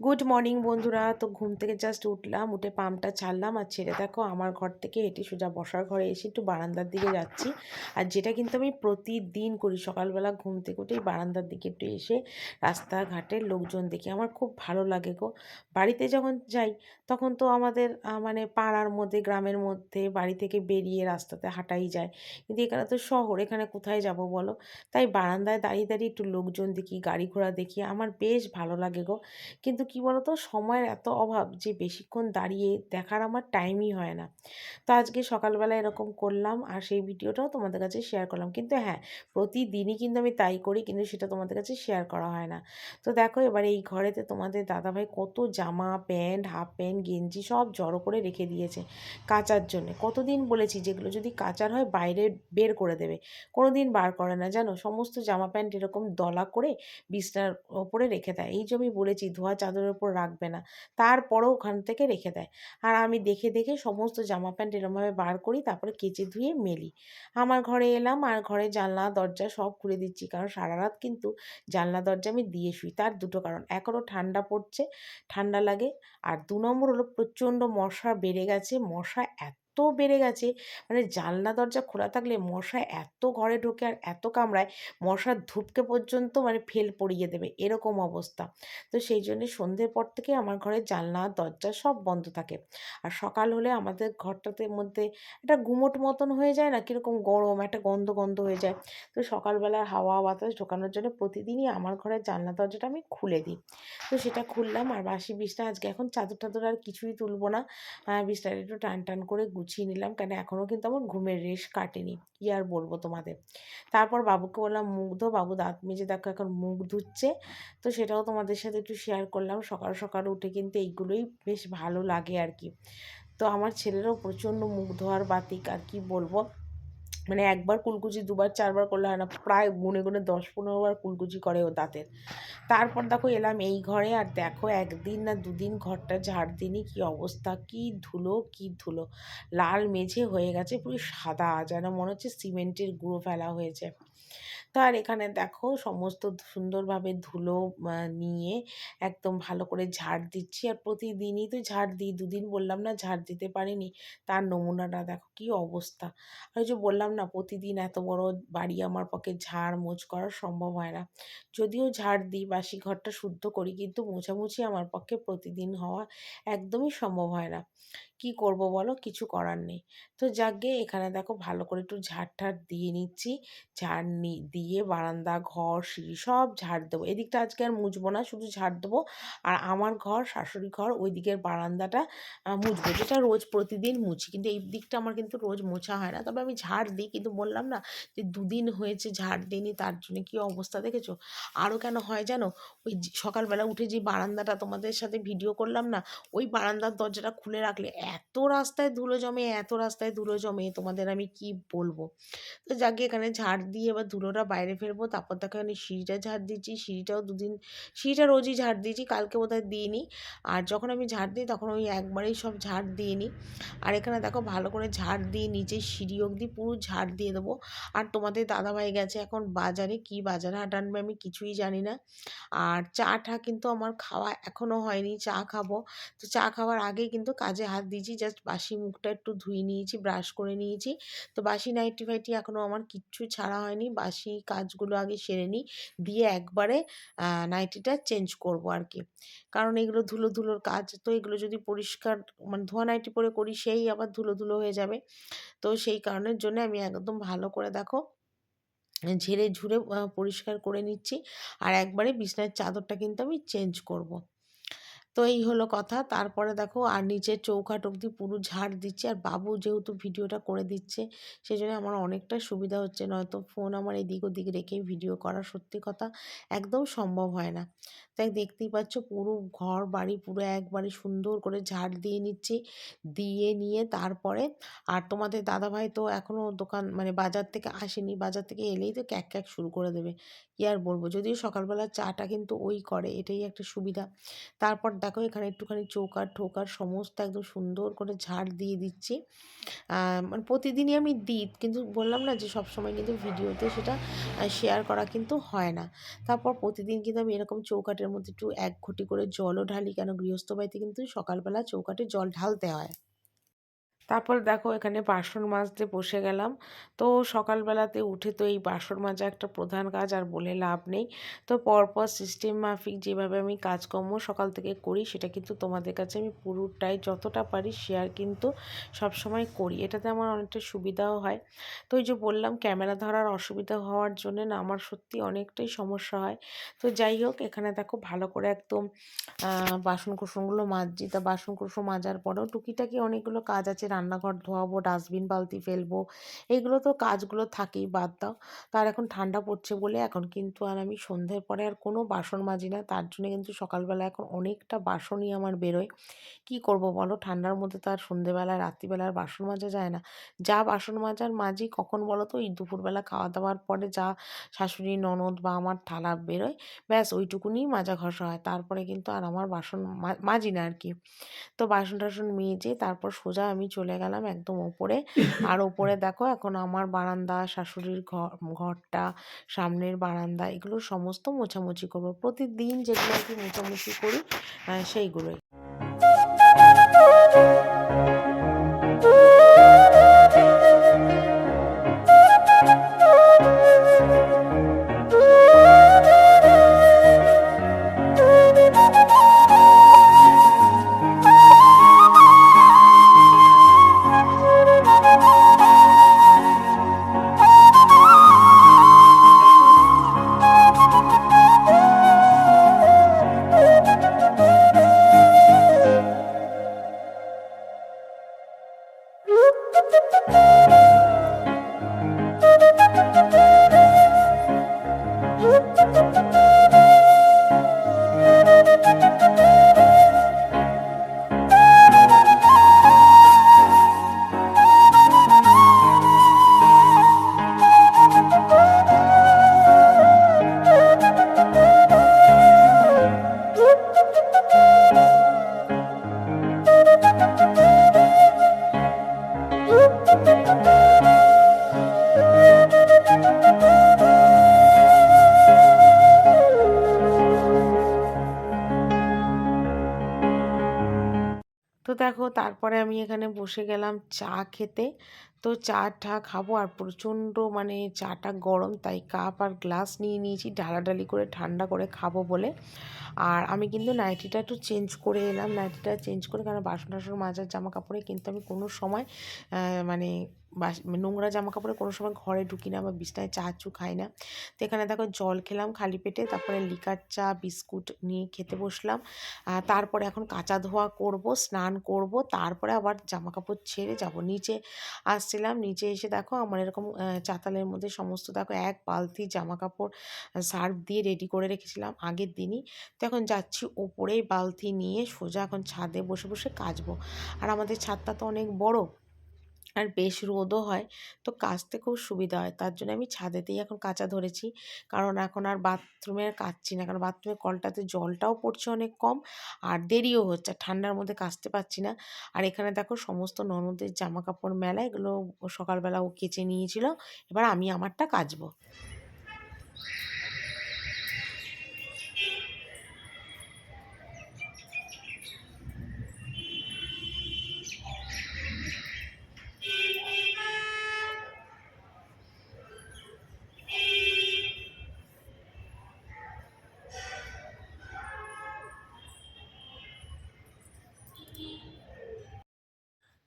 Good morning বন্ধুরা। তো ঘুম থেকে জাস্ট উঠলাম, উঠে পাম্পটা ছাড়লাম আর ছেড়ে দেখো আমার ঘর থেকে হেঁটে সোজা বসার ঘরে এসে একটু বারান্দার দিকে যাচ্ছি। আর যেটা কিন্তু আমি প্রতিদিন করি, সকালবেলা ঘুম থেকে উঠেই বারান্দার দিকে একটু এসে রাস্তাঘাটের লোকজন দেখি। আমার খুব ভালো লাগে গো। বাড়িতে যখন যাই, তখন তো আমাদের মানে পাড়ার মধ্যে, গ্রামের মধ্যে বাড়ি থেকে বেরিয়ে রাস্তাতে হাঁটাই যায়। কিন্তু এখানে তো শহর, এখানে কোথায় যাব বলো? তাই বারান্দায় দাঁড়িয়ে দাঁড়িয়ে একটু লোকজন দেখি, গাড়ি ঘোড়া দেখি, আমার বেশ ভালো লাগে গো। কিন্তু কি বলতো? সময়ের এত অভাব যে বেশিক্ষণ দাঁড়িয়ে দেখার আমার টাইমই হয় না। তো আজকে সকালবেলা এরকম করলাম আর সেই ভিডিওটাও তোমাদের কাছে শেয়ার করলাম। কিন্তু হ্যাঁ প্রতিদিনই কিন্তু আমি তাই করি কিন্তু সেটা তোমাদের কাছে শেয়ার করা হয় না। তো দেখো এবার এই ঘরেতে তোমাদের দাদাভাই কত জামা, প্যান্ট হাফ প্যান্ট গেঞ্জি সব জড়ো করে রেখে দিয়েছে কাচার জন্য। কতদিন বলেছি যেগুলো যদি কাচার হয় বাইরে বের করে দেবে। কোনো দিন বার করে না জানো? সমস্ত জামা প্যান্ট এরকম দলা করে বিছনার ওপরে রেখে দেয়। এই যে আমি বলেছি ধোয়া চাদরের উপর রাখবে না। তারপরেও ওখান থেকে রেখে দেয়। আর আমি দেখে দেখে সমস্ত জামা প্যান্ট এরমভাবে বার করি, তারপরে কেচে ধুয়ে মেলি। আমার ঘরে এলাম, আর ঘরে জানলা, দরজা সব খুলে দিচ্ছি। কারণ সারা রাত কিন্তু জানলা, দরজা আমি দিয়ে শুই। তার দুটো কারণ। এখনও ঠান্ডা পড়ছে, ঠান্ডা লাগে। আর দু নম্বর হলো প্রচণ্ড মশা বেড়ে গেছে। মশা এত এত বেড়ে গেছে। মানে জানলা, দরজা খোলা থাকলে মশা এত ঘরে ঢোকে আর এত কামড়ায়, মশার ধূপকে পর্যন্ত মানে ফেল পড়িয়ে দেবে, এরকম অবস্থা। তো সেই জন্যে সন্ধ্যের পর থেকে আমার ঘরে জানলা, দরজা সব বন্ধ থাকে। আর সকাল হলে আমাদের ঘরটাতে মধ্যে একটা গুমোট মতন হয়ে যায় না, কীরকম গরম, একটা গন্ধ গন্ধ হয়ে যায়। তো সকালবেলার হাওয়া, বাতাস ঢোকানোর জন্য প্রতিদিনই আমার ঘরের জানলা, দরজাটা আমি খুলে দিই। তো সেটা খুললাম আর বাসি বিছনা আজকে এখন চাদর টাদর আর কিছুই তুলবো না। বিছনাটা একটু টান টান করে গুছিয়ে নিলাম। কেন এখনও কিন্তু আমার ঘুমের রেশ কাটেনি। কী আর বলব তোমাদের? তারপর বাবুকে বললাম, মুখ ধো বাবু, দাঁত মেজে দেখো এখন মুখ ধুচ্ছে। তো সেটাও তোমাদের সাথে একটু শেয়ার করলাম। সকাল সকাল উঠে কিন্তু এইগুলোই বেশ ভালো লাগে আর কি। তো আমার ছেলেরও প্রচণ্ড মুখ ধোয়ার বাতিক আর কি বলব? মানে একবার কুলকুচি দুবার, চারবার করলে হয় না, প্রায় গুনে গুনে দশ পনেরো বার কুলকুচি করে ও দাঁতের তারপর দেখো এলাম এই ঘরে, আর দেখো একদিন না দুদিন ঘরটা ঝাড় দিনই কী অবস্থা, কি ধুলো কি ধুলো। লাল মেঝে হয়ে গেছে, পুরো সাদা, যেন মনে হচ্ছে সিমেন্টের গুঁড়ো ফেলা হয়েছে। তো আর এখানে দেখো সমস্ত সুন্দরভাবে ধুলো নিয়ে একদম ভালো করে ঝাড় দিচ্ছি। আর প্রতিদিনই তো ঝাড় দিই, দুদিন বললাম না ঝাড় দিতে পারিনি। তার নমুনাটা দেখো কি অবস্থা। আর যে বললাম না প্রতিদিন এত বড় বাড়ি আমার পক্ষে ঝাড় মোছ করা সম্ভব হয় না। যদিও ঝাড় দিই, বাসি ঘরটা শুদ্ধ করি, কিন্তু মোছামুছি আমার পক্ষে প্রতিদিন হওয়া একদমই সম্ভব হয় না। কি করব বলো? কিছু করার নেই। তো যাকে এখানে দেখো ভালো করে একটু ঝাড় ঠাড় দিয়ে নিচ্ছি। ঝাড় দিয়ে বারান্দা, ঘর, সিঁড়ি সব ঝাড় দেবো। এদিকটা আজকে আর মুছবো না, শুধু ঝাড় দেবো। আর আমার ঘর, শাশুড়ি ঘর ওই দিকের বারান্দাটা মুছবো। যেটা রোজ প্রতিদিন মুছি। কিন্তু এই দিকটা আমার কিন্তু রোজ মোছা হয় না। তবে আমি ঝাড় দিই। কিন্তু বললাম না যে দুদিন হয়েছে ঝাড় দিইনি, তার জন্য কী অবস্থা দেখেছ? আরও কেন হয় জানো? ওই সকালবেলা উঠে যে বারান্দাটা তোমাদের সাথে ভিডিও করলাম না, ওই বারান্দার দরজাটা খুলে রাখলে এত রাস্তায় ধুলো জমে, এত রাস্তায় ধুলো জমে, তোমাদের আমি কি বলব? তো যাকে, এখানে ঝাড় দিয়ে এবার ধুলোটা বাইরে ফেলব, তারপর দেখো আমি সিঁড়িটা ঝাড় দিচ্ছি, সিঁড়িটাও দুদিন, সিঁড়িটা রোজই ঝাড় দিয়েছি, কালকে বোধহয় দিইনি। আর যখন আমি ঝাড় দিই, তখন ওই একবারেই সব ঝাড় দিয়ে নিই আর এখানে দেখো, ভালো করে ঝাড় দিয়ে নিচে সিঁড়ি অবধি পুরো ঝাড় দিয়ে দেবো। আর তোমাদের দাদাভাই গেছে এখন বাজারে, কি বাজারে হাট আনবে আমি কিছুই জানি না। আর চা চাটা কিন্তু আমার খাওয়া এখনও হয়নি, চা খাব। তো চা খাওয়ার আগেই কিন্তু কাজে হাত দিয়েছি জাস্ট বাসি মুখটা একটু ধুয়ে নিয়েছি ব্রাশ করে নিয়েছি। তো বাসি নাইটি ফাইটি এখনও আমার কিচ্ছু ছাড়া হয়নি, বাসি কাজগুলো আগে সেরে নিই, দিয়ে একবারে নাইটিটা চেঞ্জ করব আর কি কারণ এগুলো ধুলো ধুলোর কাজ, তো এগুলো যদি পরিষ্কার মানে ধোয়া নাইটি পরে করি, সেই আবার ধুলো ধুলো হয়ে যাবে। তো সেই কারণের জন্য আমি একদম ভালো করে দেখো, ঝেড়ে ঝুড়ে পরিষ্কার করে নিচ্ছি। আর একবারে বিছনার চাদরটা কিন্তু আমি চেঞ্জ করব। তো এই হলো কথা। তারপরে দেখো আর নিচের চৌকাট অবধি পুরো ঝাড় দিচ্ছে। আর বাবু যেহেতু ভিডিওটা করে দিচ্ছে সেই জন্য আমার অনেকটা সুবিধা হচ্ছে। নয়তো ফোন আমার এদিক ওদিক রেখেই ভিডিও করা সত্যি কথা একদম সম্ভব হয় না। তাই দেখতেই পাচ্ছ পুরো ঘর বাড়ি পুরো একবারে সুন্দর করে ঝাড় দিয়ে নিচ্ছি। দিয়ে নিয়ে তারপরে আর তোমাদের দাদাভাই তো এখনও দোকান মানে বাজার থেকে আসেনি, বাজার থেকে এলেই তো ক্যাক ক্যাক শুরু করে দেবে। কী আর বলব? যদিও সকালবেলা চাটা কিন্তু ওই করে, এটাই একটা সুবিধা। তারপর দেখো এখানে একটুখানি চৌকার ঠোকার সমস্ত একদম সুন্দর করে ঝাড় দিয়ে দিচ্ছি। মানে প্রতিদিনই আমি দিই, কিন্তু বললাম না যে সবসময় কিন্তু ভিডিওতে সেটা শেয়ার করা কিন্তু হয় না। তারপর প্রতিদিন কিন্তু আমি এরকম চৌকাটের মধ্যে একটু এক ঘটি করে জলও ঢালি, কেন গৃহস্থ বাড়িতে কিন্তু সকালবেলা চৌকাটে জল ঢালতে হয়। তারপর দেখো এখানে বাসন মাজতে বসে গেলাম। তো সকালবেলাতে উঠে তো এই বাসন মাজা একটা প্রধান কাজ আর বলে লাভ নেই। তো পরপর সিস্টেম মাফিক যেভাবে আমি কাজকর্ম সকাল থেকে করি সেটা কিন্তু তোমাদের কাছে আমি পুরোটাই যতটা পারি শেয়ার কিন্তু সবসময় করি। এটাতে আমার অনেকটা সুবিধাও হয়। তো ওই যে বললাম ক্যামেরা ধরার অসুবিধা হওয়ার জন্য না আমার সত্যি অনেকটাই সমস্যা হয়। তো যাই হোক এখানে দেখো ভালো করে একদম বাসন কুসনগুলো মাজছি। তা বাসন কুসন মাজার পরেও টুকিটাকি অনেকগুলো কাজ আছে রান্নাঘর ধোয়াবো ডাস্টবিন বালতি ফেলব এইগুলো তো কাজগুলো থাকেই, বাদ দাও। তার এখন ঠান্ডা পড়ছে বলে এখন কিন্তু আর আমি সন্ধ্যের পরে আর কোনো বাসন মাজি না, তার জন্য কিন্তু সকালবেলা এখন অনেকটা বাসনই আমার বেরোয়। কি করব বলো? ঠান্ডার মধ্যে তো আর সন্ধেবেলা রাত্রিবেলা আর বাসন মাজা যায় না। যা বাসন মাজার মাজি কখন বলো তো? ওই দুপুরবেলা খাওয়া দাওয়ার পরে যা শাশুড়ি, ননদ বা আমার থালা বেরোয়, ব্যাস ওইটুকুনি মাজা ঘষা হয়। তারপরে কিন্তু আর আমার বাসন মাজি না আর কি। তো বাসন টাসন মেজে তারপর সোজা আমি চলে গেলাম একদম ওপরে। আর ওপরে দেখো এখন আমার বারান্দা শাশুড়ির ঘর ঘরটা সামনের বারান্দা এগুলো সমস্ত মোছামুছি করব। প্রতিদিন যেগুলো আর কি মোছামুছি করি সেইগুলোই। আমি এখানে বসে গেলাম চা খেতে। তো চা টা খাব আর প্রচণ্ড মানে চাটা গরম, তাই কাপ আর গ্লাস নিয়ে নিয়েছি। ঢালাঢালি করে ঠান্ডা করে খাব বলে। আর আমি কিন্তু নাইটিটা একটু চেঞ্জ করে এলাম। নাইটিটা চেঞ্জ করে কারণ বাসন টাসন মাজার জামা কাপড়ে কিন্তু আমি কোনো সময় মানে বাস, নোংরা জামা কাপড়ে কোনো সময় ঘরে ঢুকি না বা বিছনায় চা চু খাই না। তো এখানে দেখো জল খেলাম খালি পেটে, তারপরে লিকার চা, বিস্কুট নিয়ে খেতে বসলাম। তারপরে এখন কাঁচা ধোয়া করব, স্নান করব, তারপরে আবার জামা কাপড় ছেড়ে যাব। নিচে আসছিলাম, নিচে এসে দেখো আমার এরকম চাতালের মধ্যে সমস্ত দেখো এক বালতি জামা কাপড় সার্ফ দিয়ে রেডি করে রেখেছিলাম আগের দিনই। তো এখন যাচ্ছি ওপরেই বালতি নিয়ে সোজা এখন ছাদে বসে বসে কাচবো। আর আমাদের ছাদটা তো অনেক বড় আর বেশ রোদও হয়, তো কাচতে খুব সুবিধা হয়। তার জন্য আমি ছাদেতেই এখন কাচা ধরেছি। কারণ এখন আর বাথরুমে কাচছি না, কারণ বাথরুমের কলটাতে জলটাও পড়ছে অনেক কম আর দেরিও হচ্ছে। ঠান্ডার মধ্যে কাচতে পারছি না। আর এখানে দেখো সমস্ত ননদের জামা কাপড় মেলা, এগুলো সকালবেলা ও কেচে নিয়েছিল। এবার আমি আমারটা কাচবো।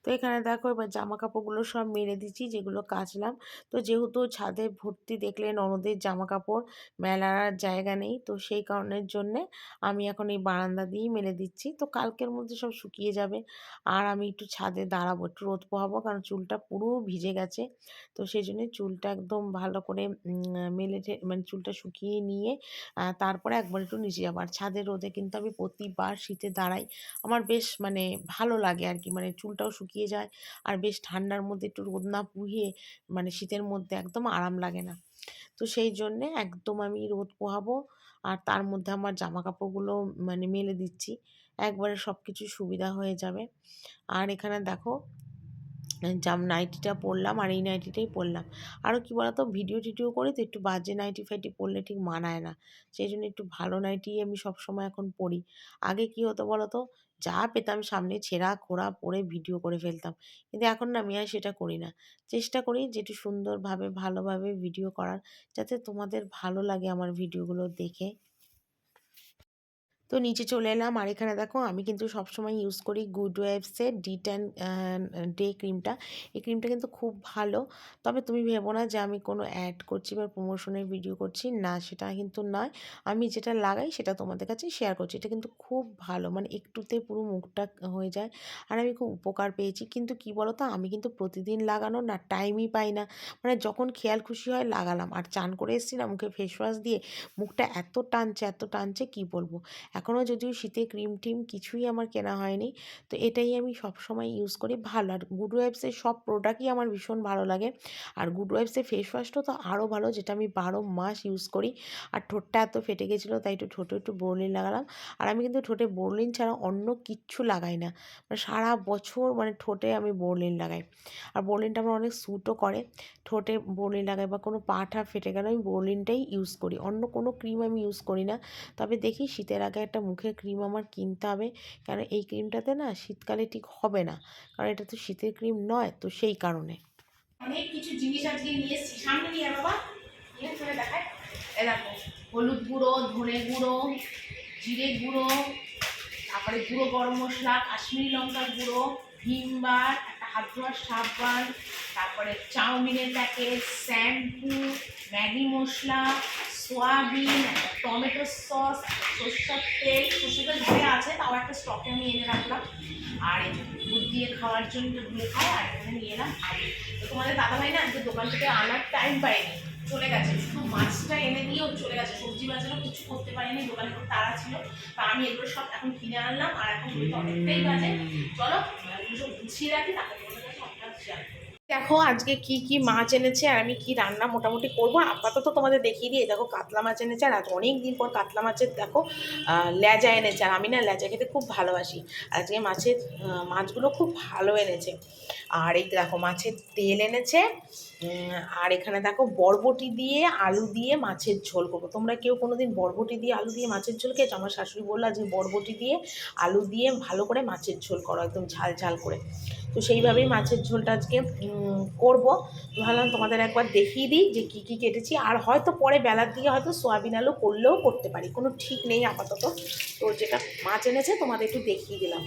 তো এখানে দেখো এবার জামা কাপড়গুলো সব মেরে দিচ্ছি, যেগুলো কাচলাম। তো যেহেতু ছাদে ভর্তি দেখলে ননদের জামা কাপড় মেলার জায়গা নেই, তো সেই কারণের জন্যে আমি এখন এই বারান্দা দিয়েই মেলে দিচ্ছি। তো কালকের মধ্যে সব শুকিয়ে যাবে। আর আমি একটু ছাদে দাঁড়াবো, একটু রোদ পোহাবো, কারণ চুলটা পুরো ভিজে গেছে। তো সেই জন্যে চুলটা একদম ভালো করে মেলে মানে চুলটা শুকিয়ে নিয়ে তারপরে একবার একটু নিচে যাব। আর ছাদের রোদে কিন্তু আমি প্রতিবার শীতে দাঁড়াই। আমার বেশ মানে ভালো লাগে আর কি মানে চুলটাও শুকিয়ে শুকিয়ে যায়। আর বেশ ঠান্ডার মধ্যে একটু রোদ না পুহিয়ে মানে শীতের মধ্যে একদম আরাম লাগে না। তো সেই জন্যে একদম আমি রোদ পোহাবো আর তার মধ্যে আমার জামা কাপড়গুলো মানে মেলে দিচ্ছি। একবারে সব কিছু সুবিধা হয়ে যাবে। আর এখানে দেখো জাম নাইটিটা পরলাম আর এই নাইটিটাই পরলাম। আরও কী বলতো? ভিডিও টিডিও করে তো একটু বাজে নাইটি ফাইটি পরলে ঠিক মানায় না। সেই জন্য একটু ভালো নাইটি আমি সবসময় এখন পরি। আগে কী হতো বলতো? যা পেতাম সামনে ছেঁড়া, খোড়া পরে ভিডিও করে ফেলতাম। কিন্তু এখন না আমি আর সেটা করি না। চেষ্টা করি যেটু সুন্দরভাবে, ভালোভাবে ভিডিও করার, যাতে তোমাদের ভালো লাগে আমার ভিডিওগুলো দেখে। তো নিচে চলে এলাম। আর এখানে দেখো, আমি কিন্তু সবসময় ইউজ করি গুড ওয়েবসের ডি টেন ডে ক্রিমটা এই ক্রিমটা কিন্তু খুব ভালো। তবে তুমি ভেবো না যে আমি কোনো অ্যাড করছি বা প্রমোশনের ভিডিও করছি। না, সেটা কিন্তু নয়। আমি যেটা লাগাই, সেটা তোমাদের কাছে শেয়ার করছি। এটা কিন্তু খুব ভালো। মানে একটুতে পুরো মুখটা হয়ে যায়। আর আমি খুব উপকার পেয়েছি। কিন্তু কি বলো তো আমি কিন্তু প্রতিদিন লাগানো না টাইমই পাই না। মানে যখন খেয়াল খুশি হয়, লাগালাম। আর চান করে এসেছি না, মুখে ফেস ওয়াশ দিয়ে, মুখটা এত টানছে এত টানছে, কি বলব? এখনও যদিও শীতে ক্রিম টিম কিছুই আমার কেনা হয়নি, তো এটাই আমি সবসময় ইউজ করি, ভালো। আর গুড ওয়েবসের সব প্রোডাক্টই আমার ভীষণ ভালো লাগে। আর গুড ওয়েবসের ফেস ওয়াশটা তো আরও ভালো, যেটা আমি বারো মাস ইউজ করি। আর ঠোঁটটা এত ফেটে গেছিল, তাই একটু ঠোঁটে একটু বোরলিন লাগালাম। আর আমি কিন্তু ঠোঁটে বোরলিন ছাড়া অন্য কিচ্ছু লাগাই না। মানে সারা বছর মানে ঠোঁটে আমি বোরলিন লাগাই। আর বোরলিনটা আমার অনেক স্যুটও করে। ঠোঁটে বোরলিন লাগাই বা কোনো পা ঠা ফেটে গেলে আমি বোরলিনটাই ইউজ করি। অন্য কোনো ক্রিম আমি ইউজ করি না। তবে দেখি শীতের আগে একটা মুখের ক্রিম আমার কিনতে হবে। কেন এই ক্রিমটাতে না শীতকালে ঠিক হবে না। কারণ এটা তো শীতের ক্রিম নয়, তো সেই কারণে। অনেক কিছু জিনিস আজকে নিয়ে এসেছি। সামনে নিয়ে বাবা। দেখায়। হলুদ গুঁড়ো, ধনে গুঁড়ো, জিরে গুঁড়ো, তারপরে গুঁড়ো গরম মশলা, কাশ্মীরি লঙ্কার গুঁড়ো ভিমবার একটা হাত ধোয়ার সাবান তারপরে চাউমিনের প্যাকেট শ্যাম্পু ম্যাগি মশলা সোয়াবিন টমেটো সস সরষের তেল। তেল ঘরে আছে, তাও একটা স্টকে আমি এনে রাখলাম। আর দুধ দিয়ে খাওয়ার জন্য দিয়ে খাই আর এখানে নিয়ে এলাম। তো তোমাদের দাদাভাই না আজকে দোকান থেকে আনার টাইম পাইনি চলে গেছে। শুধু মাছটা এনে দিয়েও চলে গেছে। সবজি বাজারও কিছু করতে পারিনি, দোকানে খুব তাড়া ছিল। তা আমি এগুলো সব এখন কিনে আনলাম, আর এখন অনেকটাই বাজে। চলো সব গুছিয়ে রাখি, তারপরে তোমাদের দেখো আজকে কি কি মাছ এনেছে আর আমি কি রান্না মোটামুটি করব? আপাতত তোমাদের দেখিয়ে দিয়ে দেখো কাতলা মাছ এনেছে আর অনেক দিন পর কাতলা মাছের দেখো লেজা এনেছে আর আমি না লেজা খেতে খুব ভালোবাসি। আজকে মাছের মাছগুলো খুব ভালো এনেছে। আর এই দেখো মাছের তেল এনেছে। আর এখানে দেখো বরবটি দিয়ে আলু দিয়ে মাছের ঝোল করব। তোমরা কেউ কোনো দিন বরবটি দিয়ে আলু দিয়ে মাছের ঝোল খেয়েছো? আমার শাশুড়ি বলল যে বরবটি দিয়ে আলু দিয়ে ভালো করে মাছের ঝোল করো, একদম ঝাল ঝাল করে। তো সেইভাবেই মাছের ঝোলটা আজকে করব। ভাবলাম তোমাদের একবার দেখিয়ে দিই যে কী কী কেটেছি। আর হয়তো পরে বেলার দিকে হয়তো সোয়াবিন আলু করলেও করতে পারি, কোনো ঠিক নেই আপাতত। তো যেটা মাছ এনেছে তোমাদের একটু দেখিয়ে দিলাম।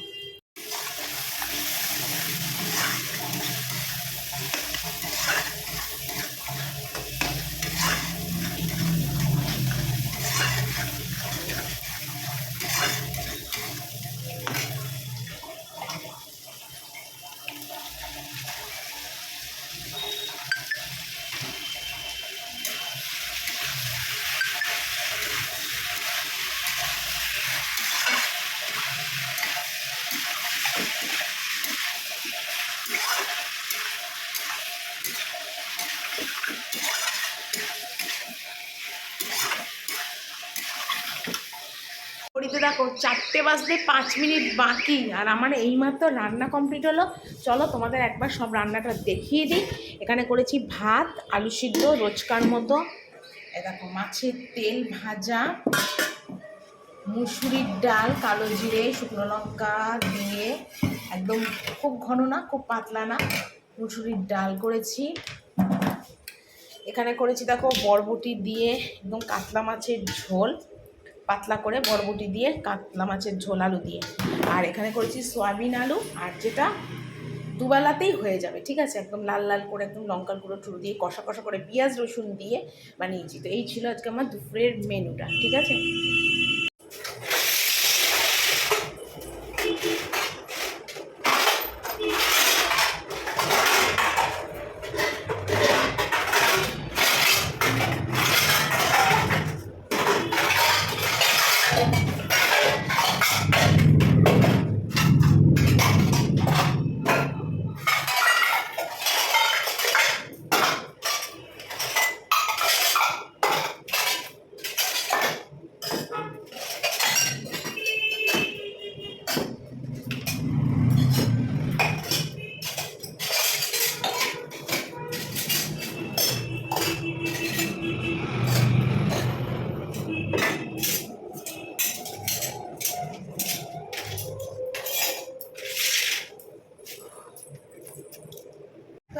ঘড়িতে দেখো চারটে বাজতে পাঁচ মিনিট বাকি, আর আমার এইমাত্র রান্না কমপ্লিট হলো। চলো তোমাদের একবার সব রান্নাটা দেখিয়ে দিই। এখানে করেছি ভাত, আলু সিদ্ধ, রোজকার মতো। দেখো মাছের তেল ভাজা, মুসুরির ডাল, কালো জিরে, শুকনো লঙ্কা দিয়ে, একদম খুব ঘন না, খুব পাতলা না, মুসুরির ডাল করেছি। এখানে করেছি দেখো বরবটি দিয়ে, একদম কাতলা মাছের ঝোল। পাতলা করে বরবটি দিয়ে কাতলা মাছের ঝোল আলু দিয়ে। আর এখানে করেছি সোয়াবিন আলু, আর যেটা দুবেলাতেই হয়ে যাবে, ঠিক আছে? একদম লাল লাল করে, একদম লঙ্কার গুঁড়ো টুড়ো দিয়ে কষা কষা করে পেঁয়াজ রসুন দিয়ে বানিয়েছি। তো এই ছিল আজকে আমার দুপুরের মেনুটা, ঠিক আছে?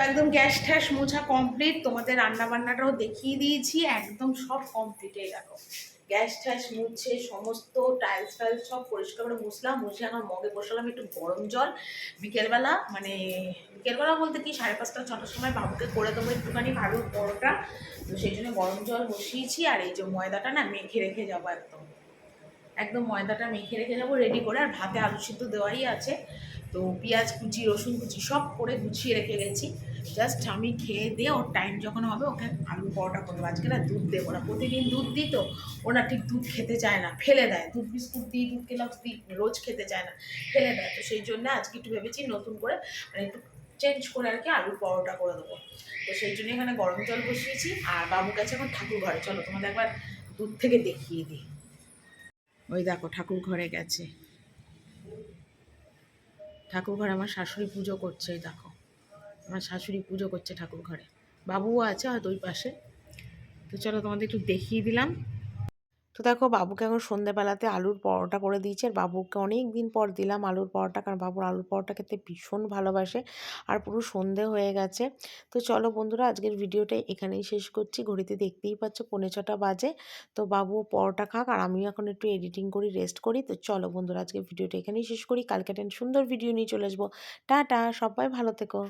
একদম গ্যাস ঠ্যাস মোছা কমপ্লিট তোমাদের রান্না বান্নাটাও দেখিয়ে দিয়েছি, একদম সব কমপ্লিট এই দেখো। গ্যাস ঠ্যাস মুছে সমস্ত টাইলস ফাইলস সব পরিষ্কার করে মুছলাম, মুছে আমার মগে বসালাম একটু গরম জল। বিকেলবেলা মানে বিকেলবেলা বলতে কি, সাড়ে পাঁচটা ছটার সময় বাবুকে করে দেবো একটুখানি ভালো পরোটা। তো সেই জন্য গরম জল বসিয়েছি, আর এই যে ময়দাটা না মেখে রেখে যাব একদম। একদম ময়দাটা মেখে রেখে যাব রেডি করে, আর ভাতে আলু সিদ্ধ দেওয়াই আছে। তো পেঁয়াজ কুচি, রসুন কুচি সব করে গুছিয়ে রেখে গেছি। জাস্ট আমি খেয়ে দিয়ে ওর টাইম যখন হবে, ওকে আলু পরোটা করব আজকে না দুধ দেবো না, প্রতিদিন দুধ দিই তো, ওরা ঠিক দুধ খেতে চায় না, ফেলে দেয়। দুধ বিস্কুট দিই, দুধ কেলাক্স দিই, রোজ খেতে চায় না, ফেলে দেয়। তো সেই জন্য আজকে একটু ভেবেছি নতুন করে মানে একটু চেঞ্জ করে আর কি আলু পরোটা করে দেবো। তো সেই জন্য এখানে গরম জল বসিয়েছি, আর বাবু কাছে এখন ঠাকুর ঘরে। চলো, তোমাদের একবার দূর থেকে দেখিয়ে দিই। ওই দেখো, ঠাকুর ঘরে গেছে। ঠাকুর ঘরে আমার শাশুড়ি পুজো করছে দেখো। আমার শাশুড়ি পুজো করছে ঠাকুর ঘরে। বাবুও আছে হয়তো ওই পাশে। তো চলো তোমাদের একটু দেখিয়ে দিলাম। তো দেখো, বাবুকে এখন সন্ধ্যেবেলাতে আলুর পরোটা করে দিয়েছি আর বাবুকে অনেক দিন পর দিলাম আলুর পরোটা কারণ বাবুর আলুর পরোটা খেতে ভীষণ ভালোবাসে আর পুরো সন্ধে হয়ে গেছে। তো চলো বন্ধুরা, আজকের ভিডিওটা এখানেই শেষ করছি। ঘড়িতে দেখতেই পাচ্ছ পৌনে ছটা বাজে। তো বাবু পরোটা খাক আর আমিও এখন একটু এডিটিং করি রেস্ট করি। তো চলো বন্ধুরা, আজকের ভিডিওটা এখানেই শেষ করি। কালকে একটা সুন্দর ভিডিও নিয়ে চলে আসব। টাটা, সবাই ভালো থেকো।